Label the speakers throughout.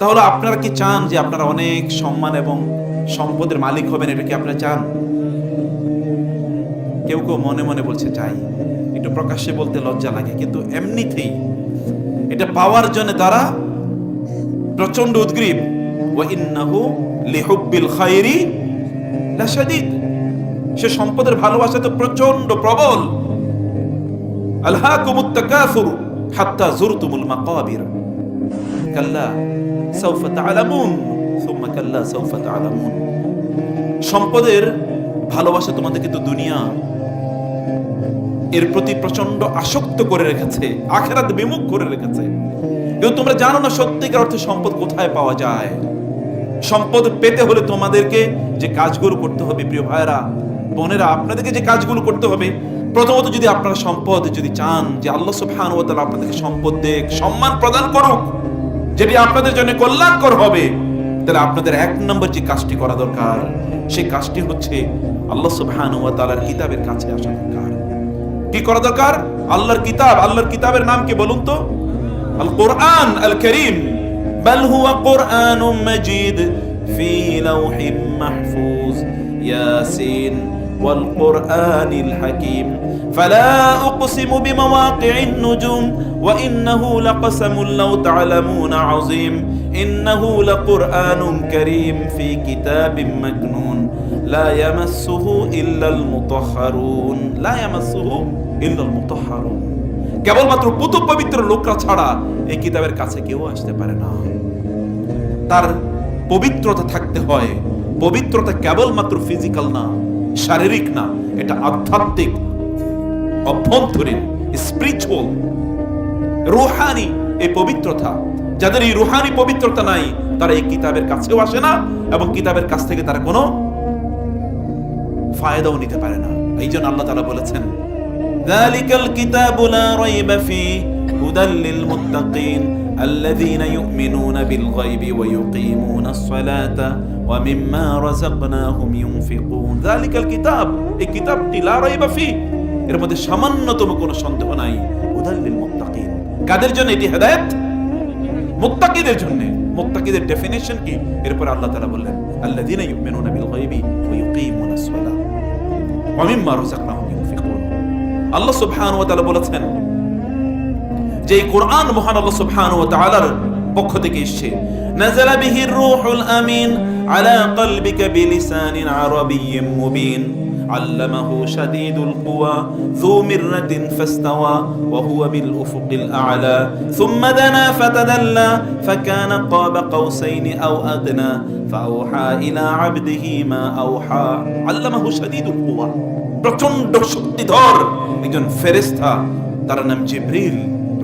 Speaker 1: তাহলে আপনারা কি চান যে আপনারা অনেক সম্মান এবং সম্পদের মালিক হবেন? এটা কি আপনারা চান? কেউ কেউ মনে মনে বলছে, চাই। একটু প্রকাশ্যে বলতে লজ্জা লাগে, কিন্তু এমনিতেই এটা পাওয়ার জন্য তারা প্রচণ্ড উদ্গ্রীব। ইন্নাহু লিহুব্বিল খায়রি লাশাদীদ। সে সম্পদের ভালোবাসা তো প্রচণ্ড প্রবল। আলহাকুমুত তাকাসুর হাত্তা জুরতুমুল মাকাবির। কাল্লা সম্পদের ভালোবাসা তোমাদেরকে তো দুনিয়া। এর প্রতি প্রচণ্ড আসক্ত করে রেখেছে, আখেরাত বিমুখ করে রেখেছে। কিন্তু তোমরা জানো না সত্যিকার অর্থে সম্পদ কোথায় পাওয়া যায়? সম্পদ পেতে হলে তোমাদেরকে যে কাজগুলো করতে হবে, প্রিয় ভাইরা বোনেরা, আপনাদেরকে যে কাজগুলো করতে হবে, প্রথমত যদি আপনারা সম্পদ যদি চান, যে আল্লাহ সুবহানাহু ওয়া তাআলা আপনাদেরকে সম্পদ দেখ, সম্মান প্রদান করুক। যেটি আপনাদের জন্য কল্যাণকর হবে তাহলে আপনাদের এক নম্বর যে কাজটি করা দরকার সেই কাজটি হচ্ছে আল্লাহ সুবহানাহু ওয়া তাআলার কিতাবের কাছে আসা দরকার কি করা দরকার আল্লাহর কিতাব আল্লাহর কিতাবের নাম কি বলুন তো আল কোরআন আল করিম بل هو قرآن مجيد في لوح محفوظ ياسين والقرآن الحكيم فلا أقسم بمواقع النجوم وإنه لقسم لو تعلمون عظيم إنه لقرآن كريم في كتاب مكنون لا يمسه إلا المطهرون لا يمسه إلا المطهرون কেবলমাত্র পুত পবিত্র লোকরা ছাড়া এই কিতাবের কাছে কেউ আসতে পারে না তার পবিত্রতা থাকতে হয় পবিত্রতা কেবলমাত্র ফিজিক্যাল না শারীরিক না এটা আধ্যাত্মিক অভ্যন্তরীণ স্পিরিচুয়াল রুহানি, এই পবিত্রতা। যাদের এই রুহানি পবিত্রতা নাই, তারা এই কিতাবের কাছেও আসে না এবং কিতাবের কাছ থেকে তারা কোনো ফায়দাও নিতে পারে না। এই জন্য আল্লাহ তালা বলেছেন الذين يؤمنون بالغيب ويقيمون الصلاة ومما رزقناهم ينفقون ذلك الكتاب এর মধ্যে সামান্যতম কোনো সন্দেহ নাই। হুদাল লিল কাদের জন্য এটি হেদায়েত? মুত্তাকিদের জন্য। মুত্তাকিদের ডেফিনেশন কি? এরপর আল্লাহ তাআলা বললেন, আল্লাযীনা ইউমিনুনা বিল গায়বি ওয়া ইউকিমুনা আস-সালাহ ওয়া মিম্মা রাযাকনাহুম ইউনফিকুন আল্লাহ সুবহানাহু ওয়া তাআলা বলেছেন, যে এই কোরআন মহান আল্লাহ সুবহানাহু ওয়া তাআলার পক্ষ থেকে এসেছে, নাযালা বিহির রূহুল আমিন আলা কলবিকা বিলিসানিন আরাবিয়্যিন মুবিন। علمه شديد القوى ذو مرة فاستوى وهو بالأفق الأعلى ثم دنا فتدلى فكان قاب قوسين أو أدنى فأوحى إلى عبده ما أوحى علمه شديد القوى প্রচন্ড শক্তিধর একজন ফেরেস্তা তার নাম জিব্রিল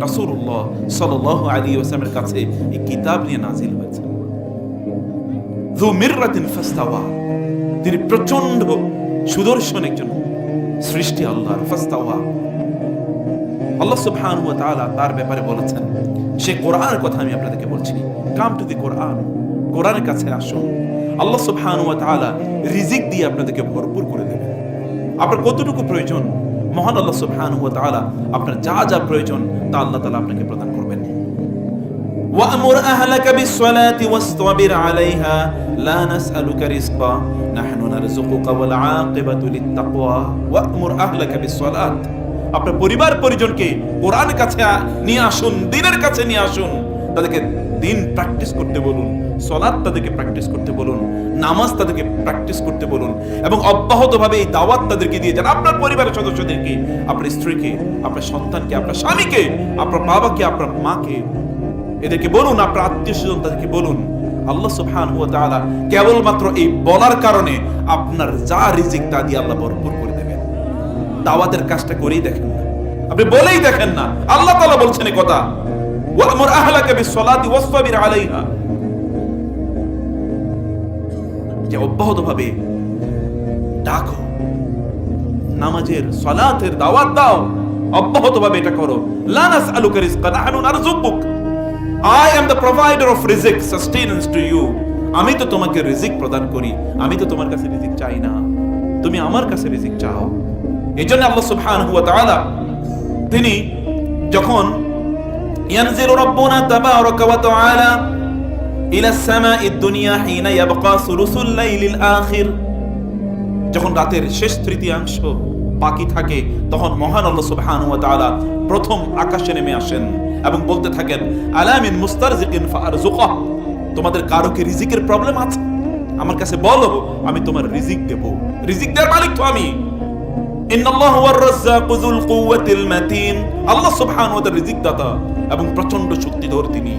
Speaker 1: রাসূলুল্লাহ সাল্লাল্লাহু আলাইহি ওয়াসাল্লামের কাছে এই কিতাব নিয়ে নাজিল হয়েছে যু মিররাতিন ফাস্তাওয়া তিনি প্রচন্ড সুদর্শন একজন সৃষ্টি আল্লাহর ফাস্তাওয়া। আল্লাহ সুবহানাহু ওয়া তাআলা তার ব্যাপারে বলেছেন, সে কোরআনের কথা আমি আপনাদেরকে বলছি। কাম টু দি কোরআন কোরআনের কাছে আসুন। আল্লাহ সুবহানাহু ওয়া তাআলা রিজিক দিয়ে আপনাদেরকে ভরপুর করে দেবেন। আপনার কতটুকু প্রয়োজন? মহান আল্লাহ সুবহানাহু ওয়া তাআলা আপনার যা যা প্রয়োজন তা আল্লাহ তাআলা আপনাকে প্রদান وأمر أهلك بالصلاة واصطبر عليها لا نسألك رزقا نحن نرزقك والعاقبة للتقوى وأمر أهلك بالصلاة আপনার পরিবার পরিজনকে কোরআন কাছে আ- নিয়ে আসুন দিনের কাছে নিয়ে আসুন তাদেরকে দিন প্র্যাকটিস করতে বলুন সলাদ তাদেরকে প্র্যাকটিস করতে বলুন নামাজ তাদেরকে প্র্যাকটিস করতে বলুন এবং অব্যাহতভাবে এই দাওয়াত তাদেরকে দিয়ে যান আপনার পরিবারের সদস্যদেরকে আপনার স্ত্রীকে আপনার সন্তানকে আপনার স্বামীকে আপনার বাবাকে আপনার মাকে এদেরকে বলুন, আপনার আত্মীয় স্বজন তাদেরকে বলুন। আল্লাহ সুবহানাহু ওয়া তাআলা কেবলমাত্র এই বলার কারণে আপনার যা রিজিক তা দিয়ে আল্লাহ ভরপুর করে দেবেন। দাওয়াতের কাজটা করেই দেখেন না। আপনি বলেই দেখেন না। আল্লাহ তাআলা বলছেন এই কথা ওয়ামুর বিসসালাতি আলাইহা। যে ডাকো, নামাজের, সালাতের দাওয়াত দাও, অব্যাহতভাবে এটা করো। লা নাসআলুকা রিজকান, নাহনু নারযুকুক I am the provider of রিজিক সাস্টেনেন্স টু ইউ আমি তো তোমাকে রিজিক প্রদান করি। আমি তো তোমার কাছে রিজিক চাই না। তুমি আমার কাছে রিজিক চাও। এই জন্য আল্লাহ সুবহানাহু ওয়া তাআলা তিনি যখন, ইয়ানজিলু রাব্বুনা তাবারাকা ওয়া তাআলা ইলা সামাঈদ দুনিয়া হিনা ইয়াবকা সুলুসুল লাইলিল আখির। যখন রাতের শেষ তৃতীয়াংশ বাকি থাকে, তখন মহান আল্লাহ সুবহানাহু ওয়া তাআলা প্রথম আকাশে নেমে আসেন এবং বলতে থাকেন আলামিন মুস্তারজিকিন ফারজুকা তোমাদের কারও কি রিজিকের প্রবলেম আছে? আমার কাছে বলো আমি তোমার রিজিক দেব। রিজিক দেওয়ার মালিক তো আমি। ইন্নাল্লাহ হুয়ার রাজ্জাকু যুল কুওয়াতিল মাতিন। আল্লাহ সুবহানাহু ওয়া তাআলা রিজিক দাতা এবং প্রচণ্ড শক্তিধর তিনি।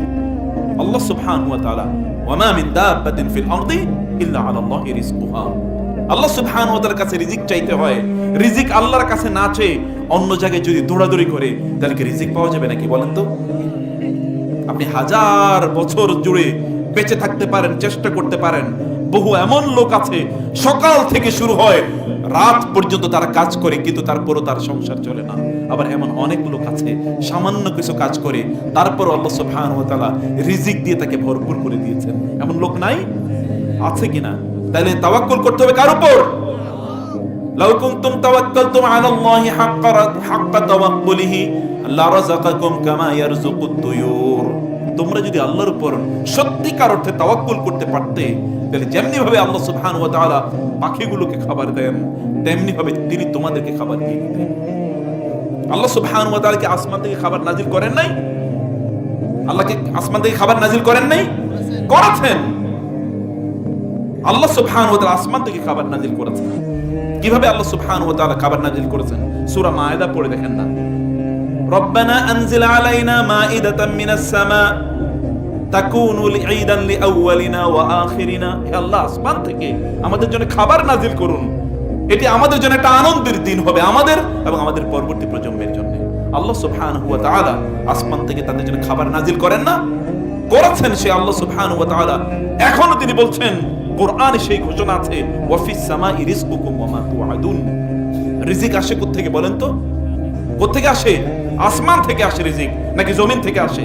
Speaker 1: আল্লাহ সুবহানাহু ওয়া তাআলা, ওয়া মা মিন দাব্বাতিন ফিল আরদি ইল্লা আলা আল্লাহি রিজকুহা। আল্লাহ সুবহানাহু ওয়া তাআলার কাছে রিজিক চাইতে হয় রিজিক আল্লাহর কাছে না চেয়ে অন্য জায়গায় যদি দৌড়াদৌড়ি করে, তাহলে কি রিজিক পাওয়া যাবে নাকি বলেন তো? আপনি হাজার বছর জুড়ে বেঁচে থাকতে পারেন, চেষ্টা করতে পারেন। বহু এমন লোক আছে, সকাল থেকে শুরু হয়, রাত পর্যন্ত তারা কাজ করে, কিন্তু তারপরও তার সংসার চলে না। আবার এমন অনেক লোক আছে, সামান্য কিছু কাজ করে তারপর আল্লাহ সুবহানাহু ওয়া তাআলা রিজিক দিয়ে তাকে ভরপুর করে দিয়েছেন। এমন লোক নাই? আছে কিনা? তাহলে তাওয়াক্কুল করতে হবে কার উপর? আল্লাহি তোমরা যদি আল্লাহর উপর সত্যিকার অর্থে তাওয়াক্কুল করতে পারতে, তাহলে যেমনি ভাবে আল্লাহ ওয়া তাআলা পাখিগুলোকে খাবার দেন তেমনি ভাবে তিনি তোমাদেরকে খাবার দিয়ে দিতেন আল্লাহ সুবহানাহু ওয়া তাআলা কি আসমান থেকে খাবার নাজিল করেন নাই? আল্লাহকে আসমান থেকে খাবার নাজিল করেন নাই? করেছেন। আল্লাহ সুবহানাহু ওয়া তাআলা আসমান থেকে খাবার নাজিল করেছেন। কীভাবে আল্লাহ সুবহানাহু ওয়া তাআলা খাবার নাজিল করেছেন? সূরা মায়েদা পড়ে দেখেন না? রব্বানা আনজিল আলাইনা মিনাস সামা, তাকুনু ঈদান লিআউয়ালিনা ওয়া আখিরিনা। হে আল্লাহ, আসমান থেকে আমাদের জন্য খাবার করুন। এটি আমাদের জন্য একটা আনন্দের দিন হবে আমাদের এবং আমাদের পরবর্তী প্রজন্মের জন্য। আল্লাহ তাআলা আসমান থেকে তাদের জন্য খাবার করেন না? করেছেন সে আল্লাহ তাআলা। এখনও তিনি বলছেন কোরআনে সেই ঘোষণা আছে, ওয়াফিস রিজকুকুম ওয়া মা তুআদুন রিজিক আসে কোত্থেকে বলেন তো? কোত্থেকে আসে? আসমান থেকে আসে রিজিক, নাকি জমিন থেকে আসে?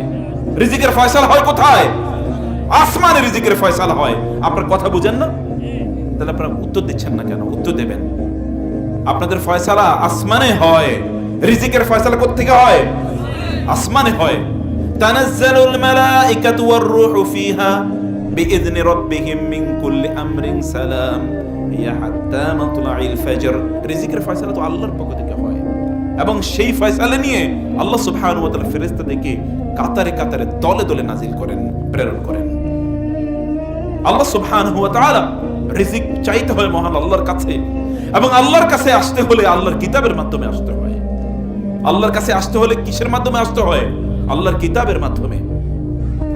Speaker 1: রিজিকের ফয়সালা হয় কোথায়? আসমানে রিজিকের ফয়সালা হয়। আপনার কথা বুঝেন না? তাহলে আপনারা উত্তর দিচ্ছেন না কেন? উত্তর দেবেন। আপনাদের ফয়সালা আসমানে হয়। রিজিকের ফয়সালা কোত্থেকে হয়? আসমানে হয়। তানাজ্জালুল মালাইকাতু ওয়ার রূহু ফিহা। বিইذن রাব্বিহিম মিন কুল্লি আমরিন সালাম। ইয়া হাত্তা মাতলাইল ফজর। রিজিকের ফয়সালা তো আল্লাহর পক্ষ থেকে হয়। এবং সেই ফয়সালা নিয়ে আল্লাহ সুবহানাহু ওয়া তাআলা ফেরেশতাদেরকে কাতারে কাতারে দলে দলে নাজিল করেন, প্রেরণ করেন। আল্লাহ সুবহানাহু ওয়া তাআলা রিজিক চাইতে হয় মহান আল্লাহর কাছে। এবং আল্লাহর কাছে আসতে হলে আল্লাহর কিতাবের মাধ্যমে আসতে হয়। আল্লাহর কাছে আসতে হলে কিসের মাধ্যমে আসতে হয়? আল্লাহর কিতাবের মাধ্যমে।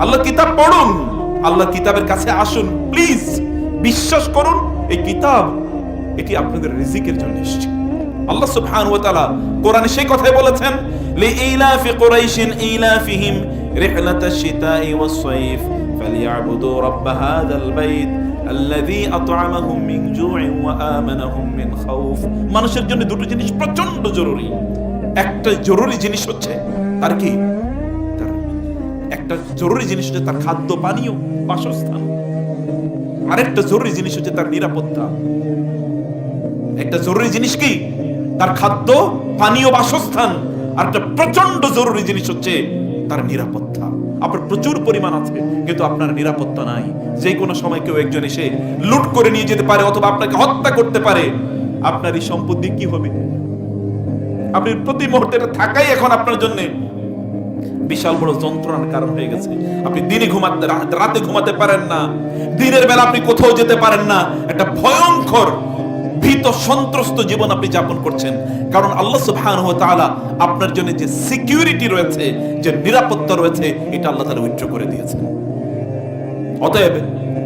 Speaker 1: আল্লাহর কিতাব পড়ুন। আল্লাহর কিতাবের কাছে আসুন প্লিজ বিশ্বাস করুন, এই কিতাব, এটি আপনাদের রিজিকের জন্য এসেছে। আল্লাহ সুবহানাহু ওয়া তাআলা কোরআনে সেই কথাই বলেছেন কুরাইশিন ইলাফিহিম রিহলাতাশ শিতাই ওয়াস সাইফ রাব্ব বাইত আল্লাযী আত'আমাহুম মিন জু'ইন ওয়া আমানাহুম মিন খাউফ। মানুষের জন্য দুটো জিনিস প্রচণ্ড জরুরি। একটা জরুরি জিনিস হচ্ছে, তার কি? একটা জরুরি জিনিস হচ্ছে তার খাদ্য, পানীয়, বাসস্থান। আরেকটা জরুরি জিনিস হচ্ছে তার নিরাপত্তা। একটা জরুরি জিনিস কি? তার খাদ্য, পানীয়, বাসস্থান। আর একটা প্রচণ্ড জরুরি জিনিস হচ্ছে তার নিরাপত্তা। আপনার প্রচুর পরিমাণ আছে, কিন্তু আপনার নিরাপত্তা নাই। যে কোনো সময় কেউ একজন এসে লুট করে নিয়ে যেতে পারে অথবা আপনাকে হত্যা করতে পারে। আপনার এই সম্পত্তি কি হবে? আপনি প্রতি মুহূর্তে থাকাই এখন আপনার জন্য। বিশাল বড় যন্ত্রণার কারণ হয়ে গেছে। আপনি দিনে ঘুমাতে রাতে ঘুমাতে পারেন না। দিনের বেলা আপনি কোথাও যেতে পারেন না। একটা ভয়ঙ্কর, ভীত, সন্ত্রস্ত জীবন আপনি যাপন করছেন। কারণ আল্লাহ সুবহানাহু ওয়া তাআলা আপনার জন্য যে সিকিউরিটি রয়েছে, যে নিরাপত্তা রয়েছে, এটা আল্লাহ তাআলা উচ্চ করে দিয়েছেন। অতএব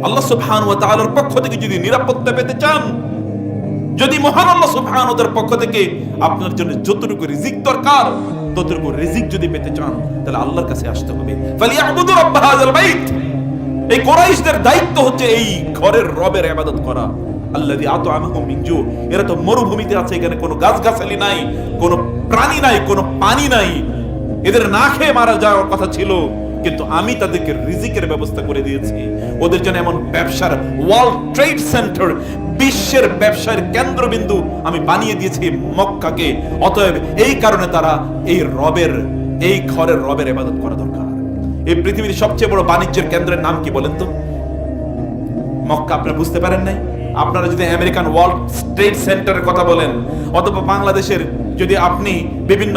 Speaker 1: আল্লাহ সুবহানাহু ওয়া তাআলার পক্ষ থেকে যদি নিরাপত্তা পেতে চান, যদি মহান আল্লাহ সুবহানাহু তাআলার পক্ষ থেকে আপনার জন্য যতটুকু রিজিক দরকার ততটুকু রিজিক যদি পেতে চান, তাহলে আল্লাহর কাছে আসতে হবে। এই কোরাইশদের দায়িত্ব হচ্ছে এই ঘরের রবের আবাদত করা। আল্লাযী আত এরা তো মরুভূমিতে আছে, এখানে কোনো গাছগাছালি নাই, কোনো প্রাণী নাই, কোনো পানি নাই। এদের না খেয়ে মারা যাওয়ার কথা ছিল। কিন্তু আমি তাদেরকে রিজিকের ব্যবস্থা করে দিয়েছি। ওদের জন্য এমন ব্যবসার ওয়ার্ল্ড ট্রেড সেন্টার, বিশ্বের ব্যবসার কেন্দ্রবিন্দু আমি বানিয়ে দিয়েছি মক্কাকে। অতএব এই কারণে তারা এই রবের, এই ঘরের রবের ইবাদত করা দরকার। এই পৃথিবীর সবচেয়ে বড় বাণিজ্যের কেন্দ্রের নাম কি বলেন তো? মক্কা আপনারা বুঝতে পারেন নাই? আপনারা যদি আমেরিকান ওয়ার্ল্ড ট্রেড সেন্টারের কথা বলেন, অথবা বাংলাদেশের যদি আপনি বিভিন্ন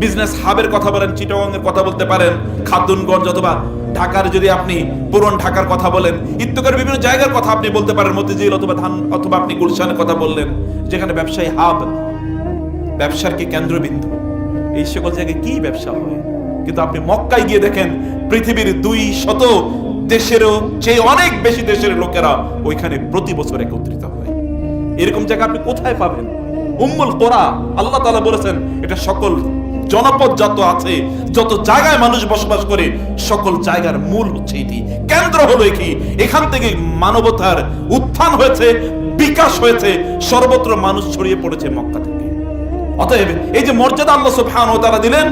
Speaker 1: বিজনেস হাবের কথা বলেন, চিটাগংয়ের কথা বলতে পারেন, খাতুনগঞ্জ অথবা ঢাকার যদি আপনি পুরন ঢাকার কথা বলেন ইত্যকার বিভিন্ন জায়গার কথা আপনি বলতে পারেন, মতিঝিল অথবা ধান, অথবা আপনি গুলশানের কথা বললেন, যেখানে ব্যবসায়ী হাব, ব্যবসার কি কেন্দ্রবিন্দু। এই সকল জায়গায় কি ব্যবসা হয়? কিন্তু আপনি মক্কায় গিয়ে দেখেন, পৃথিবীর দুই শত দেশেরও চেয়ে অনেক বেশি দেশের লোকেরা ওইখানে প্রতি বছর একত্রিত হয়। এরকম জায়গা আপনি কোথায় পাবেন? উম্মুল কোরা, আল্লাহ তাআলা বলেছেন, এটা সকল জনপদ যত আছে, যত জায়গায় মানুষ বসবাস করে, সকল জায়গার মূল হচ্ছে এটি। কেন্দ্র হলো কি এখান থেকে মানবতার উত্থান হয়েছে, বিকাশ হয়েছে, সর্বত্র মানুষ ছড়িয়ে পড়েছে মক্কা থেকে। অতএব এই যে মর্যাদা আল্লাহ সুবহানাহু ওয়া তাআলা দিলেন,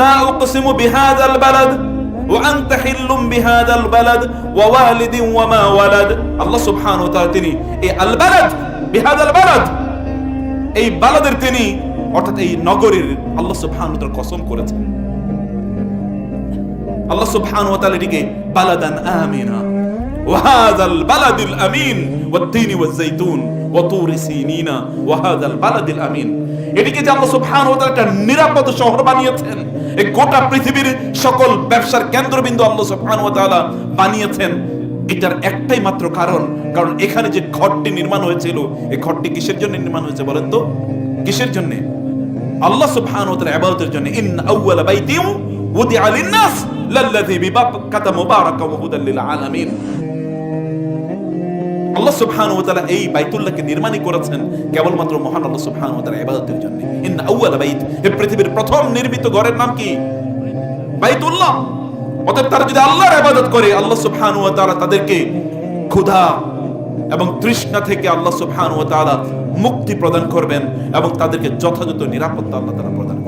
Speaker 1: লা উকসিমু বিহাযাল বালাদ বালাদ ওয়া ওয়ালিদিন ওয়া মা ওয়ালাদ। আল্লাহ সুবহানাহু ওয়া তাআলা তিনি এই আল বালাদ, বিহাযাল বালাদ, এই বালাদের তিনি অর্থাৎ এই নগরীর আল্লাহ সুবহানাহু ওয়া তাআলা কসম করেছেন আল্লাহ সুবহানাহু ওয়া তাআলা এটিকে বালাদান আমিনা وهذا البلد الامين والتين والزيتون وطور سينين وهذا البلد الامين এটিকে যে আল্লাহ সুবহানাহু ওয়া তাআলা একটা নিরাপদ শহর বানিয়েছেন এই গোটা পৃথিবীর সকল ব্যবসার কেন্দ্রবিন্দু আল্লাহ সুবহানাহু ওয়া তাআলা বানিয়েছেন এটার একটাই মাত্র কারণ কারণ এখানে যে ঘরটি নির্মাণ হয়েছিল এই ঘরটি কিসের জন্য নির্মাণ হয়েছে বলেন তো কিসের জন্য আল্লাহ সুবহানাহু ওয়া তাআলা ইবাদতের জন্য ইন আউওয়ালা বাইতিন উদিআ লিন-নাস, লাল্লাযী বিবাক্কাতা মুবারাকান ওয়া হুদাল লিল আলামিন. আল্লাহ সুবহানাহু ওয়া তাআলা এই বাইতুল্লাহকে নির্মাণই করেছেন কেবলমাত্র মহান আল্লাহ সুবহানাহু ওয়া তাআলা ইবাদতের জন্য। ইন আউওয়ালা বাইত এই পৃথিবীর প্রথম নির্মিত ঘরের নাম কি? বাইতুল্লাহ। অতএব তারা যদি আল্লাহর ইবাদত করে, আল্লাহ সুবহানাহু ওয়া তাআলা তাদেরকে ক্ষুধা এবং তৃষ্ণা থেকে আল্লাহ সুবহানাহু ওয়া তাআলা মুক্তি প্রদান করবেন এবং তাদেরকে যথাযথ নিরাপত্তা আল্লাহ তারা প্রদান